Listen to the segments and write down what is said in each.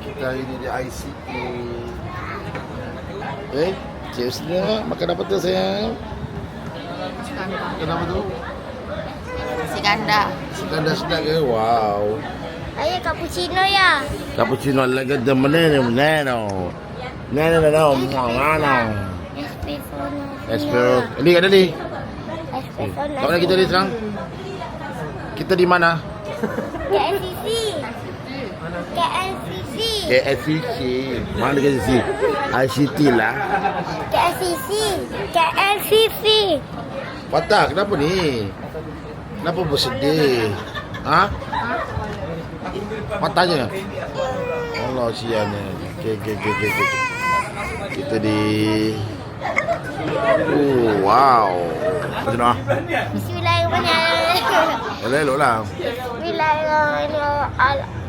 kita ini di ICT. Eh, cheers dia. Makan apa tu saya? tu? Si tu? Sikanda. Sikanda sedap ke? Wow. Ayo cappuccino ya. Cappuccino lagi the banana banana. Nana nana nana nana. Espresso. Ya. Ini ada ni. Kau nak kita ni sekarang? Kita di mana? KNCC. KNCC. KLCC. Mana KLCC? ICT lah. KLCC. KLCC. Patah, kenapa ni? Kenapa bersedih? Ha? Patahnya? Allah siannya. Okey, okey, okey, okey. okey. Kita di... Oh, wow. Macam mana? Bismillahirrahmanirrahim. Elok lah. Bismillahirrahmanirrahim.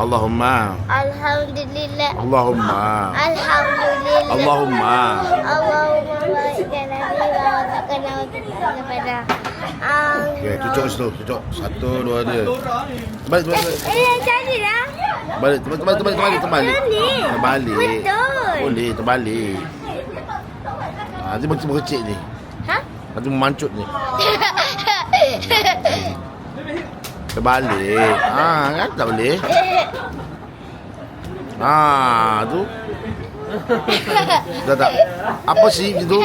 Allahumma. Alhamdulillah. Allahumma. Alhamdulillah. Allahumma. Allahumma. Okey, cucuk situ. Cucuk. Satu, dua, tiga. Balik, balik, balik. Eh, jadi lah. Balik, terbalik, terbalik, terbalik, terbalik, terbalik. Boleh. Terbalik. Betul. Boleh, terbalik. Ha, nanti macam kecil ni. Ha? Nanti memancut ni. Terbalik. Ha, kan tak boleh. Ha, tu. Dah tak. Apa sih macam tu?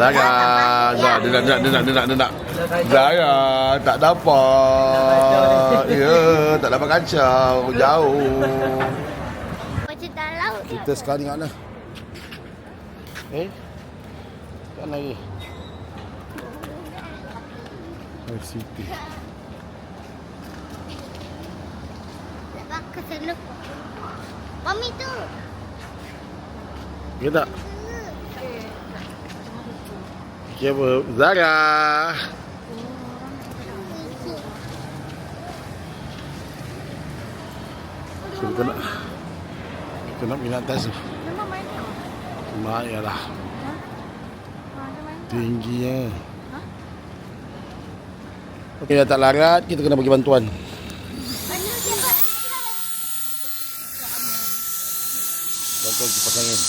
Zara, Zara, dia nak, dia nak, dia nak, dia nak, dia nak. Zara, tak dapat. Ya, tak dapat kacau. Jauh. Macam dalam. Kita sekarang ingat lah. Eh? Tak lagi. Five City. Sebab ke sana. Mami tu. Ya tak? Okay apa? Zara. So, kita nak kita nak pergi atas tu. Mak ya lah. Tinggi ya. Okey, dah tak larat, kita kena bagi bantuan. Bantuan kipas angin.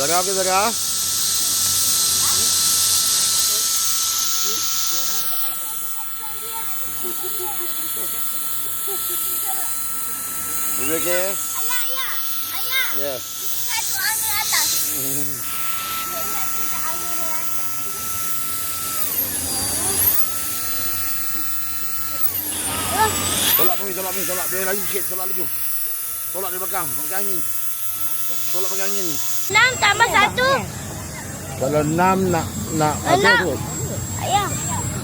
Zara, okey Zara? Is it okay? Ayah, ayah. Ayah. Yes. Ingat tu angin atas. Ingat tu tak angin di atas. Tolak Mami, tolak Mami, tolak. Biar laju sikit, tolak laju. Tolak dari belakang, pakai angin. Tolak pakai angin. Enam tambah satu. Kalau enam nak nak apa tu? Ayah.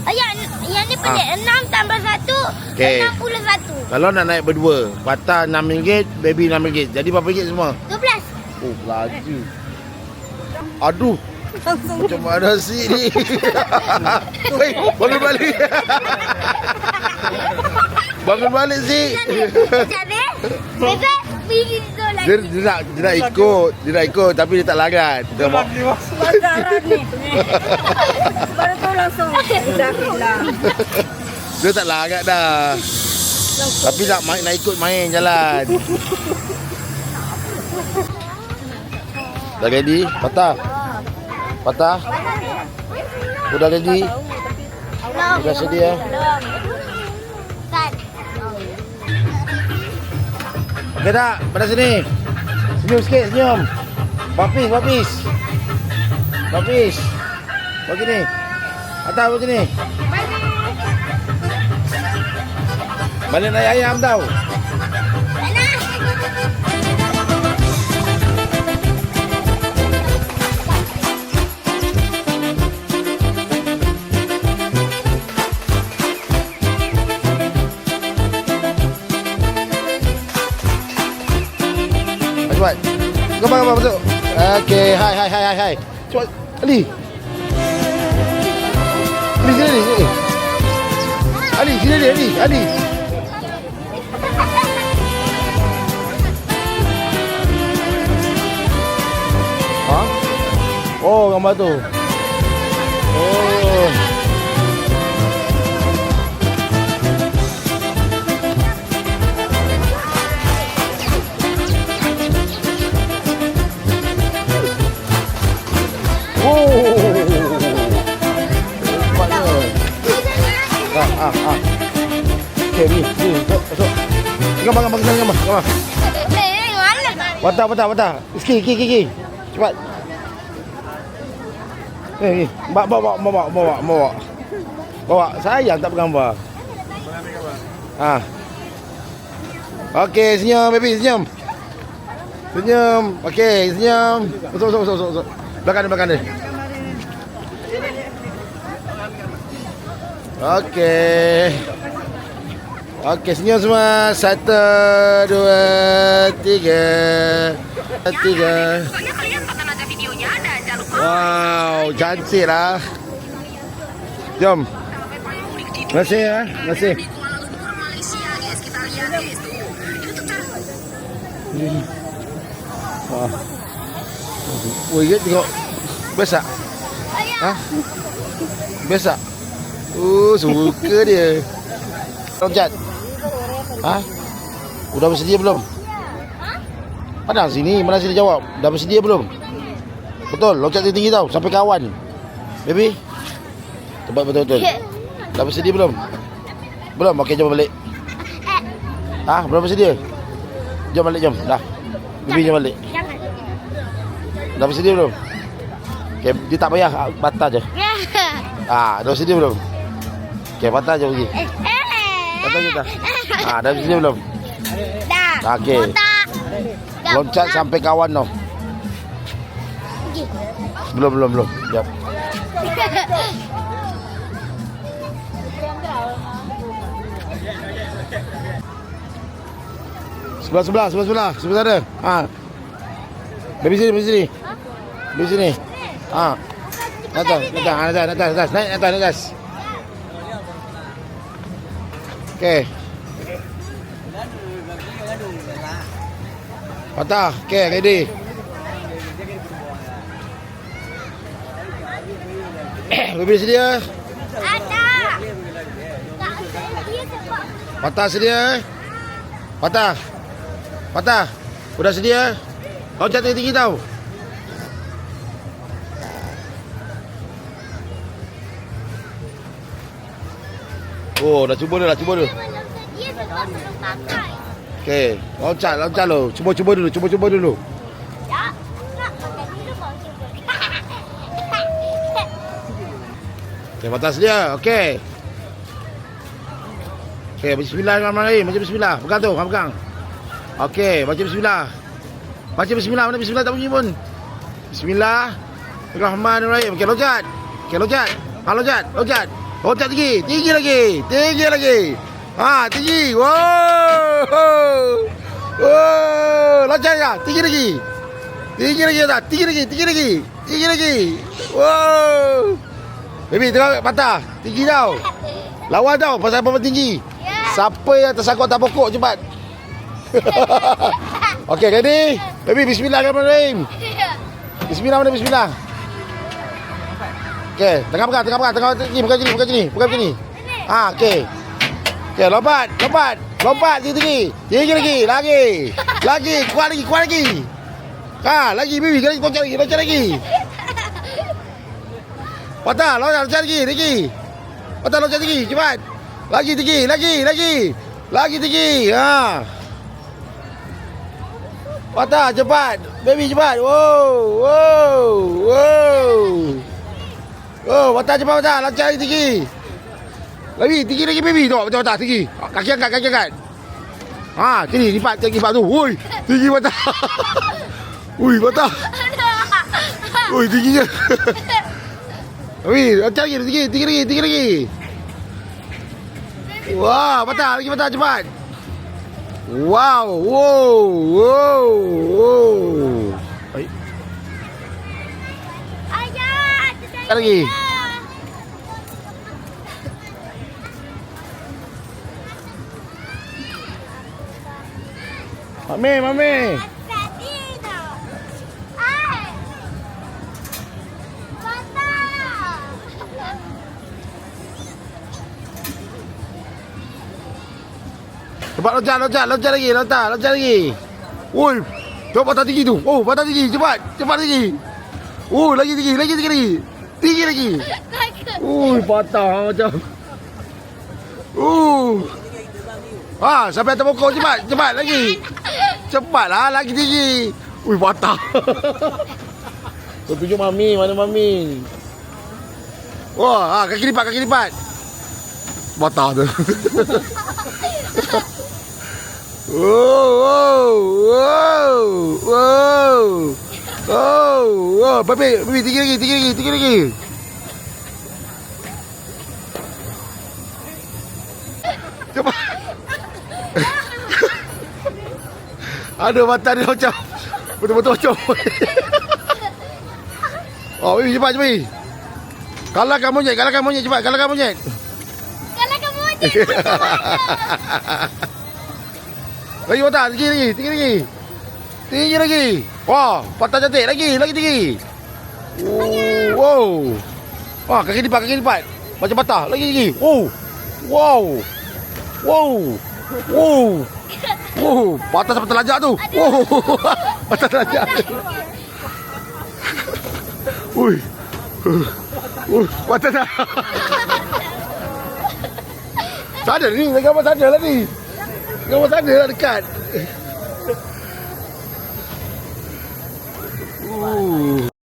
Ayah, yang ni pelik. Enam tambah satu. Okey. Enam puluh satu. Kalau nak naik berdua, patah RM6, baby RM6. Jadi berapa ringgit semua? Dua belas. Oh, laju. Aduh. Macam mana sih ni? Hei, bangun balik. bangun balik sih. Bebek. Dia, dia, nak, dia nak ikut. Dia nak ikut tapi dia tak larat. Dia Pasaran ni. Baru tu langsung dah dia tak larat dah. Tapi nak main, nak ikut main jalan. Dah ready? Patah? Patah? Udah ready? Belum. Udah sedia? Okey tak? Pada sini. Senyum sikit, senyum. Bapis, bapis. Bapis. Begini. Atas begini. Balik naik ayam tau. Gambar, masuk. Okey, hai, hai, hai, hai, hai. Ali. Ali, sini, Ali. Ali, sini, Ali, Ali. Ali. Ha? Oh, gambar tu. Oh. Ni. Ni, masuk. Gambar, gambar, gambar, gambar. gambar. Eh? Patah, patah, patah. Sikit, sikit, sikit. Cepat. Ni, ni. Bawa, bawa, bawa, bawa, bawa. Bawa. Sayang tak bergambar. Ha. Okey, senyum, baby, senyum. Senyum. Okey, senyum. Masuk, masuk, masuk, masuk. Belakang dia, belakang dia. Okey. Okey, senyum semua. Satu, dua, tiga. Tiga. Wow, cantik lah. Jom. Terima kasih ya. Terima kasih. Wah. Woi, dia tengok. Best tak? Ha? Best tak? Oh, suka dia. Loncat. Ha? Udah bersedia belum? Mana sini? Mana sini jawab? Dah bersedia belum? Betul, loncat tinggi-tinggi tau Sampai kawan Baby Tempat betul-betul Dah bersedia belum? Belum? Okey, jom balik Ha? Belum bersedia? Jom balik, jom Dah Baby, jom balik. Dah bersedia belum? Okey, dia tak payah Batal je Ah, dah bersedia belum? Okey, batal je pergi Je dah Ah, dah bersedia belum? Dah. Okey. Dah Loncat sampai kawan Pergi. Belum, belum, belum Jap Sebelah sebelah sebelah sebelah sebelah sana. Ha. Dari sini dari sini. Dari sini. Ha. Atas, atas, atas, atas, atas, naik atas, atas. Okey. Patah. Okey, ready. Lebih sedia. Ada. Patah sedia. Patah. Patah. Udah sedia? Loncat tinggi-tinggi tau. Oh, dah cuba dah, dah cuba dah. dia. Okey, loncat, loncat lo. Dulu, cuba-cuba dulu. Nak pakai dulu cuba. Okey, patah sedia. Okey. Okey, bismillahirrahmanirrahim. Baca bismillah. Pegang tu, pegang. Okey, baca bismillah. Baca bismillah, mana bismillah tak bunyi pun. Bismillahirrahmanirrahim. Okey, loncat. Okey, loncat. Ha, loncat, loncat. Loncat tinggi, tinggi lagi. Tinggi lagi. Ha, tinggi. Wow. Wow, loncat ya. Tinggi lagi. Tinggi lagi tak? Tinggi lagi, tinggi lagi. Tinggi lagi. Wow. Baby, tengok patah. Tinggi tau. Lawan tau pasal apa tinggi. Ya. Siapa yang tersangkut atas pokok cepat. Okey, ready? Baby, bismillahirrahmanirrahim. Bismillah mana bismillah? Okey, tengah pegang, tengah pegang, tengah ni, bukan sini, bukan sini, bukan sini. Ha, okey. Okey, lompat, lompat. Lompat tinggi tinggi. Tinggi lagi, lagi. Lagi, kuat lagi, kuat lagi. Ha, lagi baby, lagi loncat lagi, loncat lagi. Patah, loncat, loncat lagi, lagi. Patah loncat tinggi, cepat. Lagi tinggi, lagi, lagi. Lagi tinggi. Ha. Patah, cepat. Baby, cepat. Wow, wow, wow. Oh, patah cepat, patah. Loncat lagi tinggi. Lagi, tinggi lagi baby. Tengok, patah, patah, tinggi. Kaki angkat, kaki angkat. Ha, sini, lipat, kaki lipat tu. Woi, tinggi patah. Ui, patah. Ui, tingginya. Wih, loncat lagi, tinggi, tinggi lagi, tinggi lagi. Wah, patah, lagi patah, cepat. Wow, wow, wow, wow. Sekali lagi. Mami, mami. Cepat loncat, loncat, loncat lagi, loncat, loncat lagi. Woi, cepat patah tinggi tu. Oh, patah tinggi, cepat, cepat tinggi. Oh, lagi tinggi, lagi tinggi lagi. Tinggi lagi. Ui, patah macam. Uh. Ha, sampai atas pokok cepat, cepat lagi. Cepatlah, lagi tinggi. Ui, patah. Kau tunjuk mami, mana mami? Wah, ha, kaki lipat, kaki lipat. Patah tu. oh, oh, oh, oh. Oh, babi, babi tinggi lagi, tinggi lagi, tinggi lagi. Cepat. Aduh, mata dia macam betul-betul macam. oh, babi cepat, cepat. Kalahkan monyet, kalahkan monyet cepat, kalahkan monyet. Kalau kamu aja. Lagi mata, tinggi lagi, tinggi lagi. Tinggi lagi. Wah, patah cantik lagi, lagi tinggi. Oh, wow. Wah, kaki lipat, kaki lipat. Macam patah, lagi tinggi. Oh. Wow. Wow. Wow. Oh, patah sampai terlajak tu. Oh, patah terlajak. Ui. Uh, patah dah. Sadar ni, gambar sadar lah ni. Gambar sadar lah dekat. Ooh.